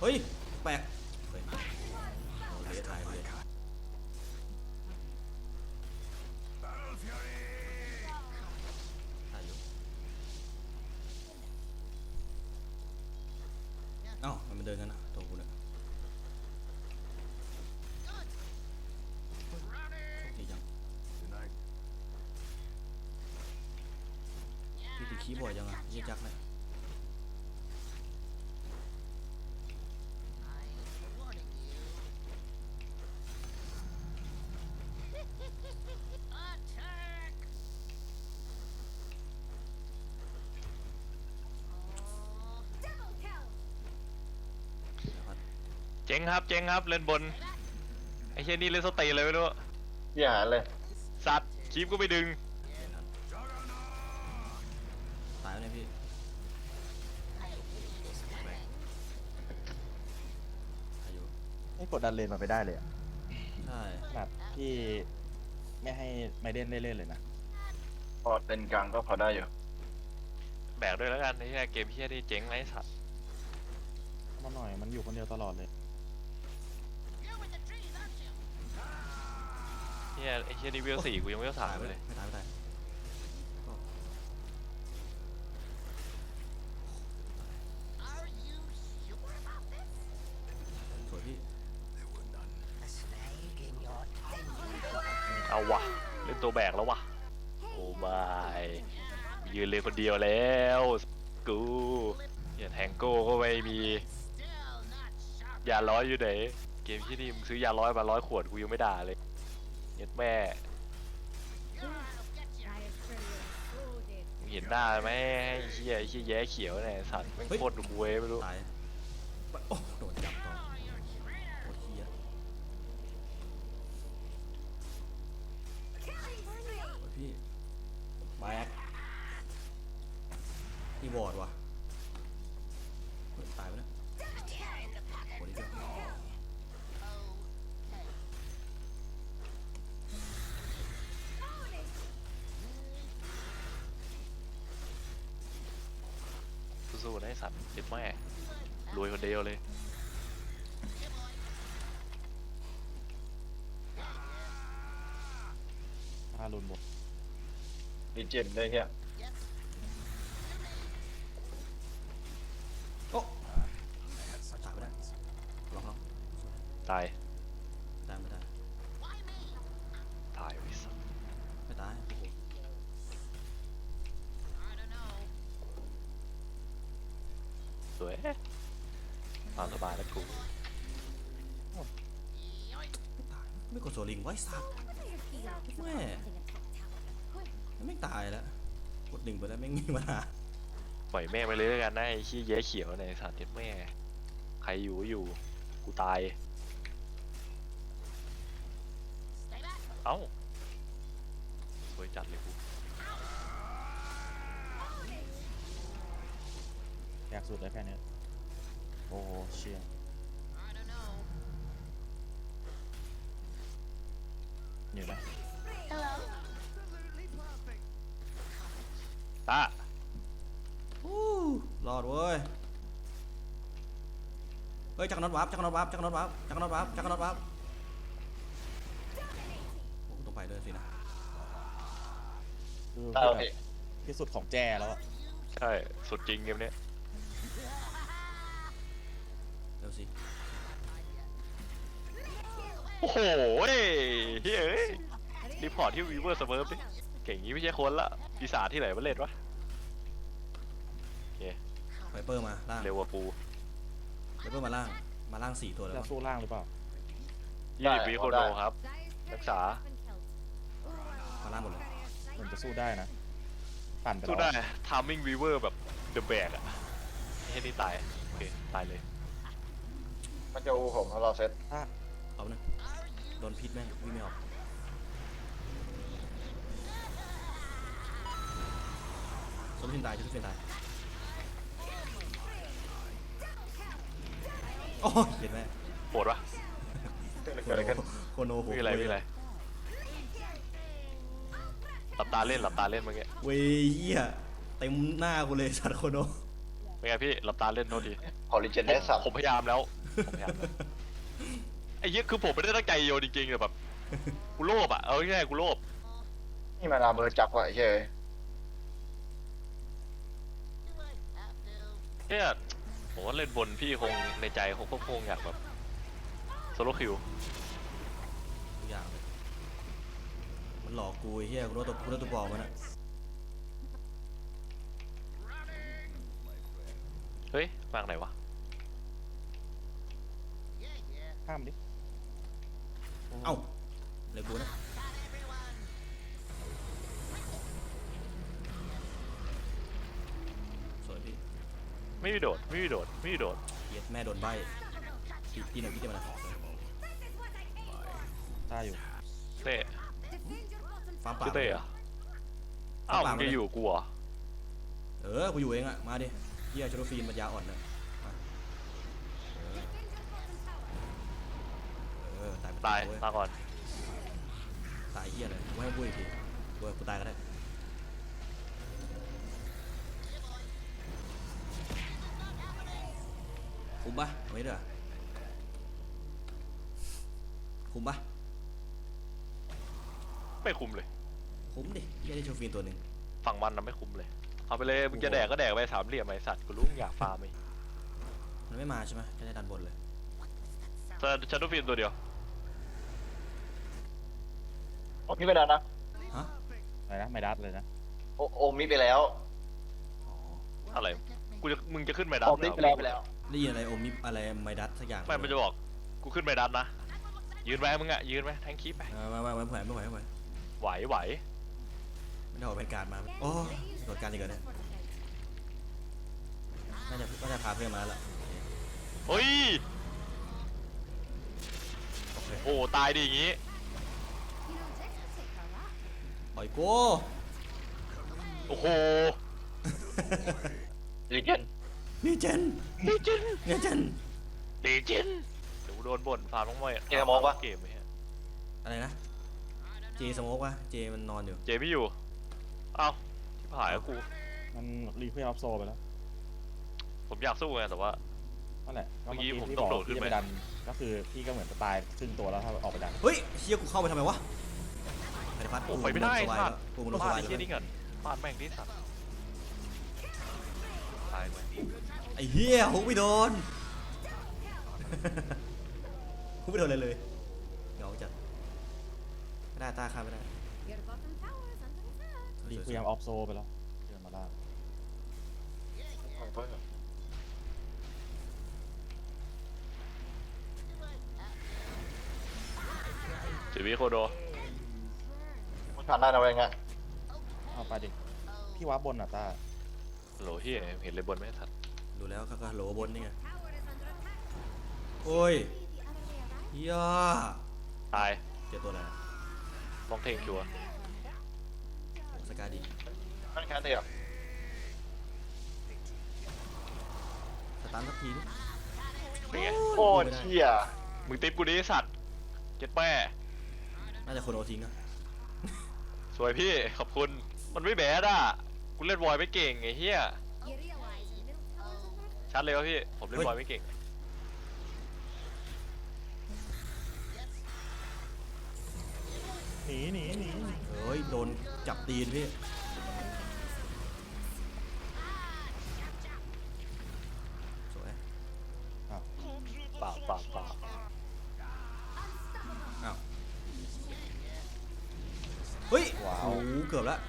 เฮ้ย แปลกเฮ้ยโอ้เลสหายไปเลยถ่ายอยู่เอ้ามันเดินกันนะตัวกูเนี่ยโชคดีจัง Tonight. พี่ติดคีย์บอร์ดยังอะยี่จักเนี่ย เดี๋ยวก่อน เจ๊งครับ เจ๊งครับ เล่นบน ไอ้เช่นนี่เล่นสตีเลยไม่รู้พี่หาเลยสัตว์คลิปก็ไม่ดึงเดี๋ยวทันตายแล้วเนี่ยพี่แบกอายุไม่กดดันเลนมาไปได้เลยอะใช่ขนาดที่ไม่ให้ไมเดนได้เล่นเลยนะพอเป็นกลางก็พอได้อยู่แบกด้วยแล้วกันไอ้เหี้ยเกมเฮียนี่เจ๊งไรสัตว์เข้ามาหน่อยมันอยู่คนเดียวตลอดเลย เฮียไอ้เฮียนี่เวลสี่กูยังเวลสามเลยไม่ตายไม่ตายก็สวยพี่เอาวะเล่นตัวแบกแล้ววะโอ้บายยืนเลยคนเดียวแล้วกูเฮียแทงโก้ก็ไม่มียาร้อยอยู่ไหนเกมที่นี่มึงซื้อยาร้อยมาร้อยขวดกูยังไม่ด่าเลย เย็ดแม่มึงเห็นหน้าไหมไอ้เฮียไอ้เฮียแย่เขียวเนี่ยไอ้สัตว์แม่งโคตรบวยไม่รู้ตายโอ้โดนจับต่อโอ้เฮียโอ้ยพี่แบกนี่บอร์ดว่ะ แม่รวยคนเดียวเลยถ้ารุนหมดดีเจนได้เฮียโอ้ ตายไปแล้วลองลองตาย ตายไม่ได้ ตายวิสัตว์ ไม่ตายโอ้โห สวยนอนสบายแล้วกู ไม่ตาย ไอ้สัตว์แม่ไม่ตายแล้วกดหนึ่งไปแล้วไม่มีมาปล่อยแม่ไปเลยแล้วกันนะไอ้ขี้แย่เขียวในสัตว์เจ็ดแม่ ใครอยู่ก็อยู่ กูตาย ตาอู้รอดเว้ย เฮ้ยจักรน็อตวับจักรน็อตวับจักรน็อตวับจักรน็อตวับจักรน็อตวับโอ้ต้องไปเลยสินะ คือตายที่โอแบเคบที่สุดของแจแล้วอะใช่ สุดจริงเกมเนี้ยเร็วสิ โอ้โหเฮ้ยเฮ้ยเอ้ยรีพอร์ตที่วีเวอร์สเมิร์ฟดิเก่งงี้ไม่ใช่คนละปีศาจที่ไหนมาเล่นวะไวเปอร์มาล่างเร็วกว่ากูไวเปอร์มาล่าง มาล่างสี่ตัวแล้วจะวะสู้ล่างหรือเปล่า ยี่สิบวิโคโนครับ รักษา มาล่างหมดเลยมันจะสู้ได้นะ ปั่นไปสู้แล้วได้ทามมิ่งวีเวอร์แบบเดอะแบกอะไอ้นี่ตายโอเคตายเลย มันจะอูผมเอาเราเซตถ้าเอาหนึ่งโดนพิษแม่งวิ่งไม่ออก มฟินตายชมฟินตายโอ้ยเห็นไหมโหดวะเกิดอะไรขึ้นโคโนโหไม่มีอะไรไม่มีอะไรหลับตาเล่นหลับตาเล่นเมื่อกี้เว้ยเหี้ยเต็มหน้ากูเลยสัตว์โคโนเป็นไงพี่หลับตาเล่นโทษทีขอรีเจนได้สับผมพยายามแล้วผมพยายามแล้วไอ้เหี้ยคือผมไม่ได้ตั้งใจโยนจริงๆแต่แบบกูโลภอะเอาง่ายๆกูโลภนี่มันเอามือจับว่ะไอ้เฮ้ย เนี่ยผมว่าเล่นบนพี่คงในใจคงก็คงอยากแบบโซโลคิวทุกอย่างเลยมันหลอกกูไอ้เหี้ยกูรู้ตัวกูรู้ตัวบอกมันอะเฮ้ยมาจากไหนวะข้ามดิ เอ้าเลยกูนะ ไม่มีโดดไม่มีโดดไม่มีโดดเหี้ย็ดแม่โดนใบพี่พี่หน่อยพี่จะมาท่าอยู่เต้ฟาร์มป่าชื่อเต้เหรอะอ้าวมึงจะอยู่กับกูเหรอเออกูอยู่เองอะมาดิเฮียโชโรฟีนปัญญาอ่อนเลยมาเออเออตายไปตายเว้ยมาก่อนตายเฮียเลยกูให้พูดอีกทีกูกูตายก็ได้ ปะเอาไว้เด้อคุ้มปะไม่คุ้มเลย คุ้มดิเฮียได้โชโรฟีนตัวหนึ่ง ฝั่งมันนะไม่คุ้มเลย เอาไปเลยมึงจะแดกก็แดกไปสามเหลี่ยมไอ้สัตว์กูรู้มึงอยากฟาร์มไอ้มันไม่มาใช่ไหมจะได้ดันบนเลย แต่ชันดูฟิล์มตัวเดียวโอมมิไปแล้วนะฮะ อะไรนะไม่ดัดเลยนะโอโอมมิไปแล้วอ๋ออะไร กูจะมึงจะขึ้นไมดัสโอมมิเหรอไปแล้ว ไปแล้วได้ยินอะไรโอมิอะไรไมดัสสักอย่างไม่มันจะบอกกูขึ้นไมดัสนะ ยืนไว้มึงอะยืนไว้แทงคีปไปเออมามามาไม่ไหวไม่ไหวไม่ไหวไหวไหวไม่ได้ออกเป็นการดมา โอ้ยโดดการดีกว่าเนี่ยน่าจะน่าจะพาเพื่อนมาแล้วล่ะเฮ้ย โอเคโอ้ตายดิอย่างงี้ปล่อยกูโอ้โหรีเจน นี่เจนดีจินนี่เจนดีจินเดี๋ยวกูโดนบ่นฟาร์มต้องไม่เจมองปะเกมไอ้เหี้ยอะไรนะ เจสโมกวะเจมันนอนอยู่ เจไม่อยู่ เอ้าชิบหายแล้วกู มันรีเควสออฟโซไปแล้ว ผมอยากสู้ไงแต่ว่านั่นแหละก็เมื่อกี้ผมที่ต้บอองกโดดขึ้นพี่จะไปไปดัน ก็คือพี่ก็เหมือนจะตายครึ่งตัวแล้วถ้าออกไปดัน เฮ้ยเชี่ยกูเข้าไปทำไมวะไปพัดโอ้ไปไม่ได้สบายสัแล้วตว์กูมันลงสฟาดบายไอ้เลเหี้ยยนี่ก่อนฟาดแม่งดิสัตว์ ไอ้เหี้ยฮุกไม่โดนฮุกไม่โดนเลยเลยเหงาจัดไม่ได้ตาข้ามไม่ได้รีเควสออฟโซไปแล้วเดินมาได้สิวิโคโดมันผ่านได้นะเว้ยไงเอาไปดิ พี่ว้าบนอะตาโหลเฮียเห็นเลยบนไหมทัด ดูแล้วก็ก็โหลบนนี่ไงโอ้ยย่าตายเจอตัวอะไรอะมองเทงชัวร์โอ้สกายดีมันแค่เดียวสตาร์ทสักทีดิเป็นไงโคตรเชี่ยมึงติ๊บกูดิไอ้สัตว์เจ็ดแม่น่าจะคนโอทิ้งนะสวยพี่ขอบคุณ มันไม่แบดอะ กูเล่นบอยไม่เก่งไอ้เหี้ย ชัดเลยวะพี่ ผมเล่นบอยไม่เก่ง หนีหนีหนีหนีเฮ้ย โดนจับตีนพี่ สวยปากปากปากอ้าว เฮ้ยโอ้โหเกือบแล้ว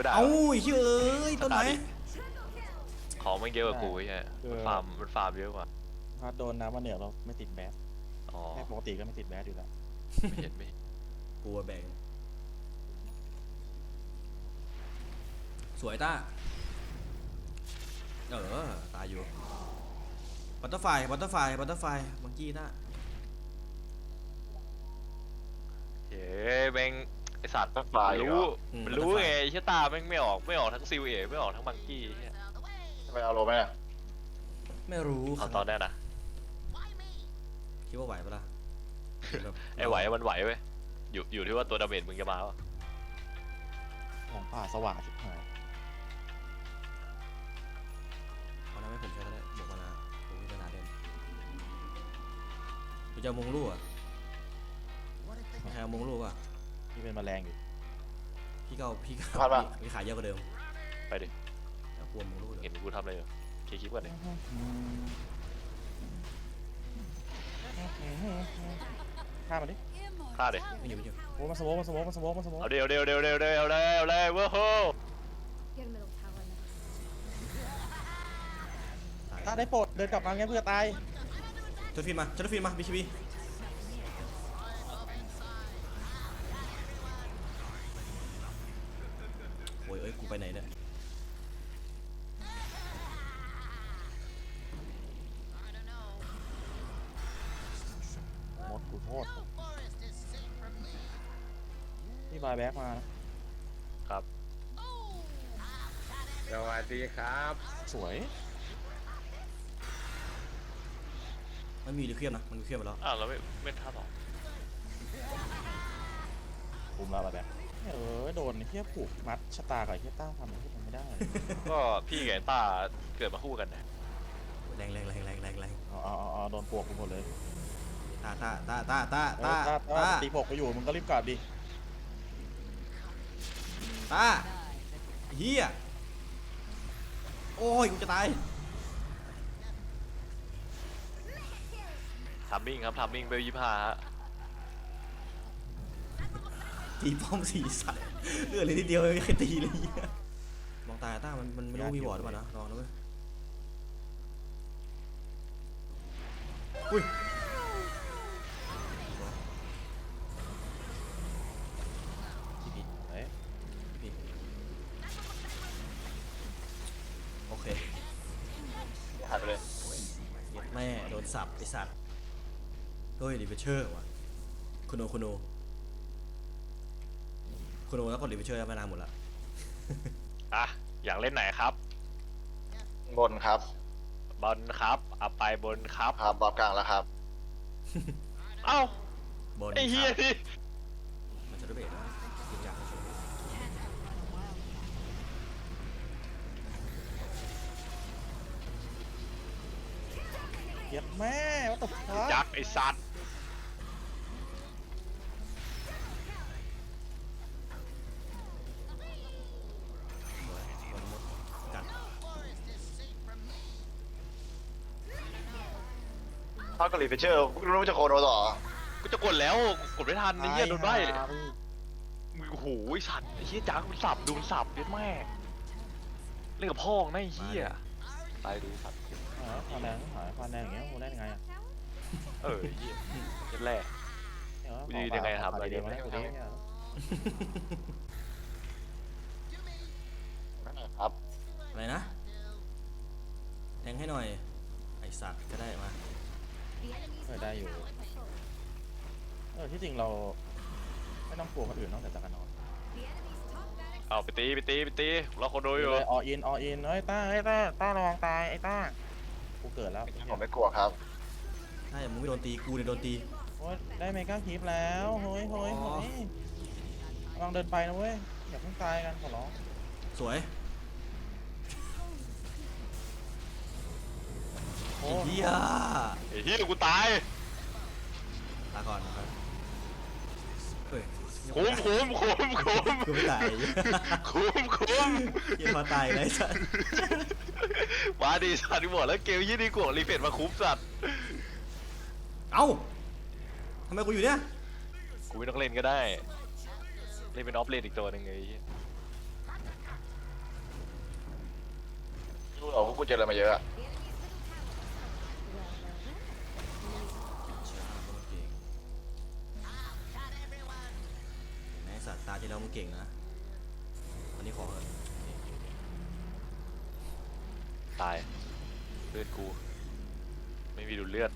ไม่ได้เอ้าหรอไอ้เหี้ยเอ้ยต้นไม้ของมันเยอะกว่ากูไอ้เหี้ยมันฟาร์มมันฟาร์มเยอะกว่าถ้าโดนน้ำมันเหนือเราไม่ติดแบสอ๋อแค่ปกติก็ไม่ติดแบสอยู่แล้วไม่เห็นไม่เห็นกูว่าแบ่งสวยต้าเออตายอยู่บัตเตอร์ไฟบัตเตอร์ไฟบัตเตอร์ไฟบังกี้ต้าเย้แม่ง ไอสัตว์ก็ฝ่ายมันเหรรู้อมันรู้ไงไอ้เชี่ยตาแม่งไม่ออกไม่ออกทั้งซิลเอไม่ออกทั้งบังกี้เหี้ยจะไปเอาโลไหมเนี่ยไม่รู้คเอารับตอนแรกนะคิดว่าไหวปะล่ะแบบไอไหวมันไหวเว้ยอยู่อยู่ที่ว่าตัวดาเมจมึงจะมาปะของป่าสว่างชิบหายเอาน้ำให้ผมใช้ก็ได้บอกมานาผมมีปัญหาเด่นกูจะเอามงลูกอะมีใครเอามงลูกอะ ที่เป็นแมลงอยู่ พี่ก็เอาพี่ก็พลาดปะมีขายเยอะกว่าเดิมไปดิแต่กลัวมงลูกเลเห็ยนกูทำอะไรอยู่เคลียร์คลิปก่อนดิฆ่ามันดิฆ่าดิไม่อยู่ไม่อยู่โอ้มันสโมกมันสโมกมันสโมกมันสโมกเอาเดี๋ยวเดี๋ยวเดี๋ยวเดี๋ยวเดี๋ยวเดี๋ยวเดี๋ยวเว้โห Get a middle tower now. ตายตาได้โปรดเดินกลับมาไงเพื่อตายเจ้าฟินมาเจ้าฟินมาบีชีบีายแบ็กมานะครับสวัสดีครับ สวยมันมีหรือเครียดนะมันมีเครียดไปแล้วอ้าวแล้วไม่ไม่ท่าสองคุมแล้วบายแบ็กเออโดนไอ้เฮียผูกมัดชะตากับไอ้เฮียต้าทำอะไรที่มันไม่ได้ ก็พี่กับไอ้ต้าเกิดมาคู่กันนะแรงแรงแรงแรงแรงแรงเอาเอาเอาเอาโดนปวกกูหมดเลยตาตาตาตาตาเอตาอตาตาตาตีปกไปอยู่มึงก็รีบกลับดิ ตาเฮียโอ้ยกูจะตายทัมมิ่งครับทัมมิ่งเบลยี่ห้าฮะตีป้อมสีสัตว์เลือดเลยทีเดียวไม่เคยตีเลยเหี้ยมองตาต้ามันมันไม่รู้มีวอร์ดหรือเปล่านะลองนะเว้ยอุ้ย ที่ผิดเอ้ย พี่โอเค หายไปเลย เย็ดแม่โดน สับไอสัตว์เฮ้ยดิเวเชอร์ว่ะคุณโนคุณโนคุณโนแล้วกดดิเวเชอร์มานานหมดละ อะ อยากเล่นไหนครับ บนครับบอลครับเอาไปบนครับ ครับบอบกลางแล้วครับ เอ้า บนไอ้เฮียครับนี่ มันจะระเบิดนะจริงจังมันจะระเบิด เหี้ย็ดแม่วัตถุฟ้ายักษ์ไอ้สัตว์บนหมดกัดถ้ากรีเฟเชอร์กูรู้ว่าจะโคโนต่อกูจะกดแล้วกดไม่ทันไอ้เฮียโดนใบตายห่ามึงมึงโอ้โหไอ้สัตว์ไอ้เฮียจักรมันสับดูมันสับเย็ดแม่เล่นกับพ่องนะไอ้เฮียตายดูสัตว์หา ควานแดงหายควานแดงอย่างเงี้ยกูได้ยังไงอะเออเฮียเย็ดแรกเดี๋ยวกูยืนยังไงครับออะไรดีเดี๋ยวมาให้กูดิครับอะไรนะ แทงให้หน่อย ไอสัตว์ก็ได้มา เออได้อยู่ เออที่จริงเราไม่ต้องกลัวคนอื่นนอกจากจักรนอนเอาไปตีไปตีไปตีเราคนดูอยู่เลยออินออินเฮ้ยต้าเฮ้ยต้าต้าระวังตายไอ้ต้า กูเกิดแล้วผมไม่กลัวครับ ถ้าอย่างมึงไม่โดนตีกูเนี่ยโดนตี โอ้ยได้เมกาคีฟแล้วเฮ้ยเฮ้ยอ๋อ เฮ้ยระวังเดินไปนะเว้ยอย่าเพิ่งตายกันขอร้องสวย โอ้ไอ้เฮียไอ้เฮียกูตายลาก่อนนะครับเฮ้ย คุ้มคุ้มคุ้มคุ้มกูไม่ตายคุ้มคุ้มเฮียพอตายเลยสัตว์มาดีสัตว์ที่บอกแล้วเกมยี่ดีกว่ารีเฟรชมาคุ้มสัตว์เอ้าทำไมกูอยู่เนี่ยกูไม่ต้องเล่นก็ได้เล่นเป็นออฟเลนอีกตัวหนึ่งไงไอ้เหี้ยรู้เหรอว่ากูเจออะไรมาเยอะอะ แล้วมึงเก่งนะวันนี้ขอเถอะตาย เลือดกู ไม่มีดูดเลือด